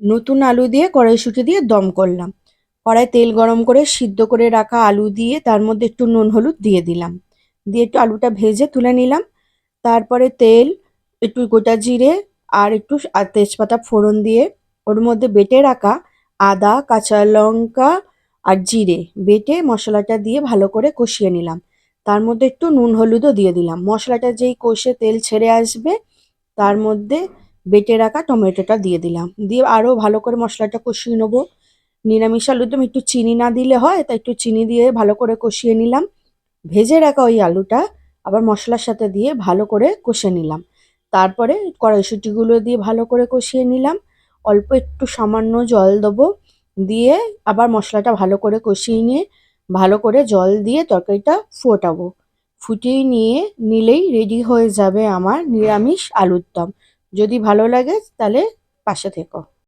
নতুন আলু দিয়ে কড়াইশুঁটি দিয়ে দম করলাম। কড়াই তেল গরম করে সিদ্ধ করে রাখা আলু দিয়ে তার মধ্যে একটু নুন হলুদ দিয়ে দিলাম। দিয়ে একটু আলুটা ভেজে তুলে নিলাম। তারপরে তেল, একটু গোটা জিরে আর একটু তেজপাতা ফোড়ন দিয়ে ওর মধ্যে বেটে রাখা আদা, কাঁচা লঙ্কা আর জিরে বেটে মশলাটা দিয়ে ভালো করে কষিয়ে নিলাম। তার মধ্যে একটু নুন হলুদও দিয়ে দিলাম। মশলাটা যেই কষে তেল ছেড়ে আসবে, তার মধ্যে বেটে রাখা টমেটোটা দিয়ে দিলাম। দিয়ে আরও ভালো করে মশলাটা কষিয়ে নেব। নিরামিষ আলুর দম একটু চিনি না দিলে হয়, তাই একটু চিনি দিয়ে ভালো করে কষিয়ে নিলাম। ভেজে রাখা ওই আলুটা আবার মশলার সাথে দিয়ে ভালো করে কষে নিলাম। তারপরে কড়াইশুঁটিগুলো দিয়ে ভালো করে কষিয়ে নিলাম। অল্প একটু সামান্য জল দেবো। দিয়ে আবার মশলাটা ভালো করে কষিয়ে নিয়ে ভালো করে জল দিয়ে তরকারিটা ফোটাবো। ফুটিয়ে নিয়ে নিলেই রেডি হয়ে যাবে আমার নিরামিষ আলুর দম। যদি ভালো লাগে তাহলে পাশে থেকো।